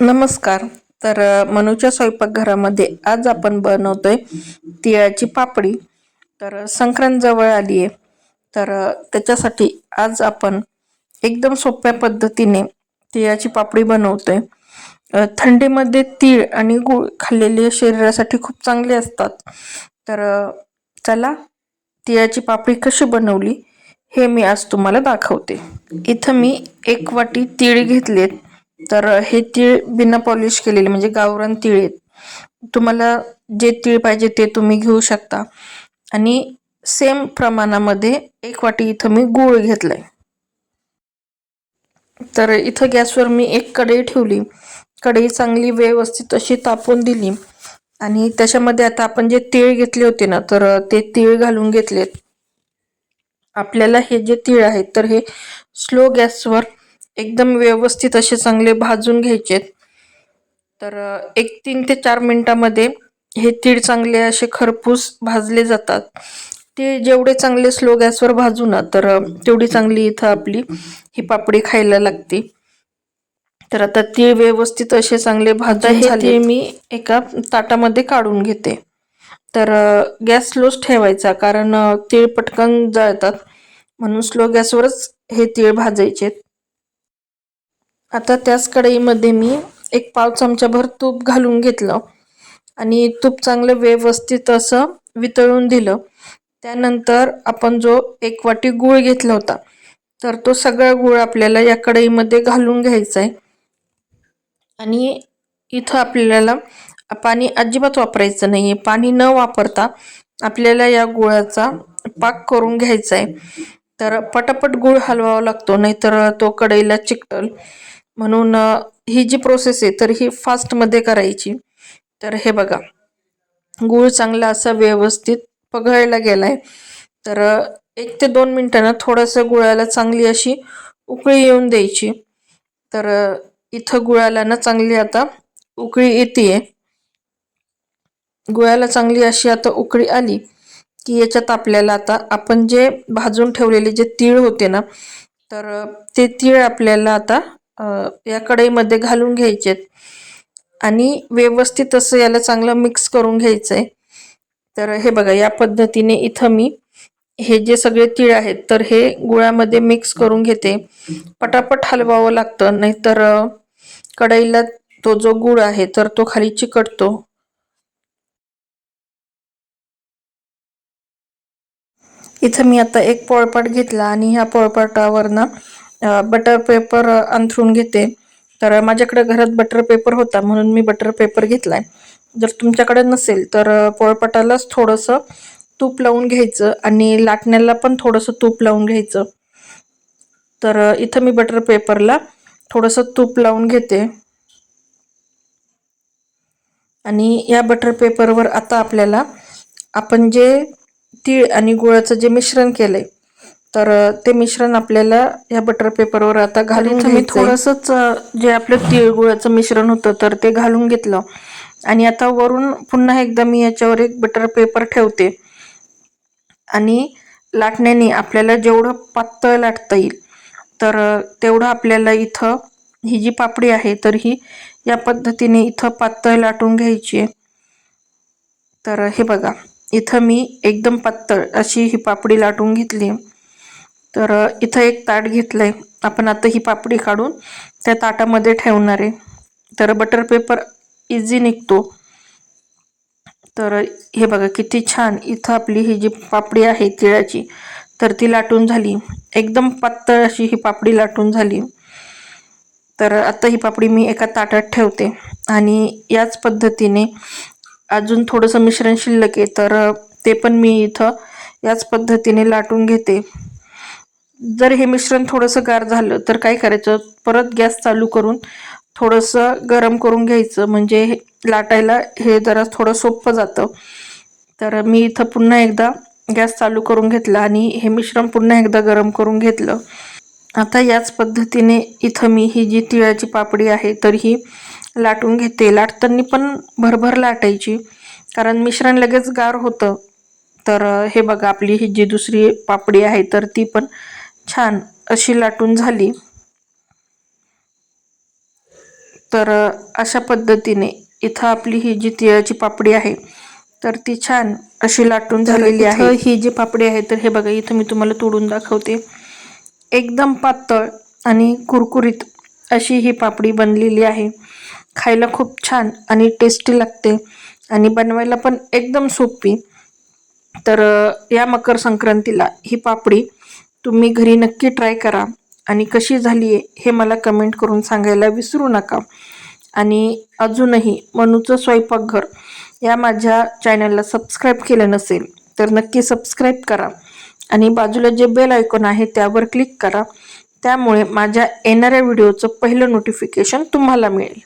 नमस्कार. तर मनूच्या स्वयंपाकघरामध्ये आज आपण बनवतोय तिळाची पापडी. तर संक्रांत जवळ आली आहे. तर त्याच्यासाठी आज आपण एकदम सोप्या पद्धतीने तिळाची पापडी बनवतोय. थंडीमध्ये तीळ आणि गूळ खाल्लेले शरीरासाठी खूप चांगले असतात. तर चला तिळाची पापडी कशी बनवली हे मी आज तुम्हाला दाखवते. इथं मी एक वाटी तीळ घेतलेत. तर हे तीळ बिना पॉलिश केलेले म्हणजे गावरान तीळ आहेत. तुम्हाला जे तीळ पाहिजे ते तुम्ही घेऊ शकता. आणि सेम प्रमाणामध्ये एक वाटी इथं मी गूळ घेतलाय. तर इथं गॅसवर मी एक कढई ठेवली. कढई चांगली व्यवस्थित अशी तापून दिली. आणि त्याच्यामध्ये आता आपण जे तीळ घेतले होते ना तर ते तीळ घालून घेतलेत. आपल्याला हे जे तीळ आहेत तर हे स्लो गॅसवर एकदम व्यवस्थित असे चांगले भाजून घ्यायचेत तर एक तीन ते चार मिनिटामध्ये हे तीळ चांगले असे खरपूस भाजले जातात. ते जेवढे चांगले स्लो गॅसवर भाजू ना तर तेवढी चांगली इथं आपली ही पापडी खायला लागते. तर आता तीळ व्यवस्थित असे चांगले भाजून हे तीळ मी एका ताटामध्ये काढून घेते. तर गॅस स्लोच ठेवायचा कारण तीळ पटकन जळतात. म्हणून स्लो गॅसवरच हे तीळ भाजायचे आता त्याच कढईमध्ये मी एक पाव चमचाभर तूप घालून घेतलं. आणि तूप चांगलं व्यवस्थित असं वितळून दिलं. त्यानंतर आपण जो एक वाटी गूळ घेतला होता तर तो सगळा गूळ आपल्याला या कढईमध्ये घालून घ्यायचा आहे. आणि इथं आपल्याला पाणी अजिबात वापरायचं नाही आहे पाणी न वापरता आपल्याला या गुळाचा पाक करून घ्यायचा आहे. तर पटापट गूळ हलवावा लागतो नाहीतर तो कढईला चिकटल. म्हणून ही जी प्रोसेस आहे तर ही फास्टमध्ये करायची. तर हे बघा. गूळ चांगला असा व्यवस्थित पघळला गेलाय. तर एक ते दोन मिनिटांना थोडंसं गुळाला चांगली अशी उकळी येऊन द्यायची. तर इथं गुळाला ना चांगली आता उकळी येते गुळाला चांगली अशी आता उकळी आली की याच्यात आपल्याला आता आपण जे भाजून ठेवलेले जे तीळ होते ना तर ते तीळ आपल्याला आता या कढईमध्ये घालून घ्यायचे आणि व्यवस्थित असं याला चांगलं मिक्स करून घ्यायचं आहे तर हे बघा या पद्धतीने इथं मी हे जे सगळे तीळ आहेत तर हे गुळामध्ये मिक्स करून घेते. पटापट हलवावं लागतं नाहीतर कढईला तो जो गुळ आहे तर तो खाली चिकटतो. इथं मी आता एक पोळपाट घेतला आणि ह्या पोळपाटावरनं बटर पेपर अंथरून घेते. तर माझ्याकडे घरात बटर पेपर होता म्हणून मी बटर पेपर घेतलाय. जर तुमच्याकडे नसेल तर अ, पोळपाटालाच थोडंसं तूप लावून घ्यायचं आणि लाटण्याला पण थोडंसं तूप लावून घ्यायचं. तर इथं मी बटर पेपरला थोडंसं तूप लावून घेते. आणि या बटर पेपरवर आता आपल्याला आपण जे तीळ आणि गुळाचं जे मिश्रण केलं आहे तर ते मिश्रण आपल्याला या बटर पेपरवर आता घालून मी थोडंसंच जे आपलं तीळ गुळाचं मिश्रण होतं तर ते घालून घेतलं. आणि आता वरून पुन्हा एकदा मी याच्यावर एक बटर पेपर ठेवते. आणि लाटण्याने आपल्याला जेवढं पातळ लाटता येईल तर तेवढं आपल्याला इथं ही जी पापडी आहे तर ही या पद्धतीने इथं पातळ लाटून घ्यायची. आहे तर हे बघा इथं मी एकदम पातळ अशी ही पापडी लाटून घेतली. तर इथं एक ताट घेतलंय. आपण आता ही पापडी काढून त्या ताटामध्ये ठेवणार आहे. तर बटर पेपर इझी निघतो. तर हे बघा किती छान. इथं आपली ही जी पापडी आहे तिळाची तर ती लाटून झाली. एकदम पातळ अशी ही पापडी लाटून झाली. तर आता ही पापडी मी एका ताटात ठेवते. आणि याच पद्धतीने अजून थोडंसं मिश्रण शिल्लक आहे. तर ते पण मी इथं याच पद्धतीने लाटून घेते. जर हे मिश्रण थोडंसं गार झालं तर काय करायचं? परत गॅस चालू करून थोडंसं गरम करून घ्यायचं. म्हणजे हे लाटायला हे जरा थोडं सोपं जातं. तर मी इथं पुन्हा एकदा गॅस चालू करून घेतला आणि हे मिश्रण पुन्हा एकदा गरम करून घेतलं. आता याच पद्धतीने इथं मी ही जी तिळाची पापडी आहे तर ही लाटून घेते. लाटताना पण भरभर लाटायची. कारण मिश्रण लगेच गार होतं. तर हे बघा आपली ही जी दुसरी पापडी आहे तर ती पण छान अशी लाटून झाली. तर अशा पद्धतीने इथं आपली ही जी तिळाची पापडी आहे तर ती छान अशी लाटून झालेली आहे. ही जी पापडी आहे तर हे बघा इथं मी तुम्हाला तोडून दाखवते. एकदम पातळ आणि कुरकुरीत अशी ही पापडी बनलेली आहे. खायला खूप छान आणि टेस्टी लागते आणि बनवायला पण एकदम सोपी. तर या मकर संक्रांतीला ही पापडी तुम्ही घरी नक्की ट्राय करा. आणि कशी झाली आहे हे मला कमेंट करून सांगायला विसरू नका. आणि अजूनही मनूचं स्वयंपाकघर या माझ्या चॅनलला सबस्क्राईब केलं नसेल तर नक्की सबस्क्राईब करा. आणि बाजूला जे बेल आयकॉन आहे त्यावर क्लिक करा. त्यामुळे माझ्या येणाऱ्या व्हिडिओचं पहिलं नोटिफिकेशन तुम्हाला मिळेल.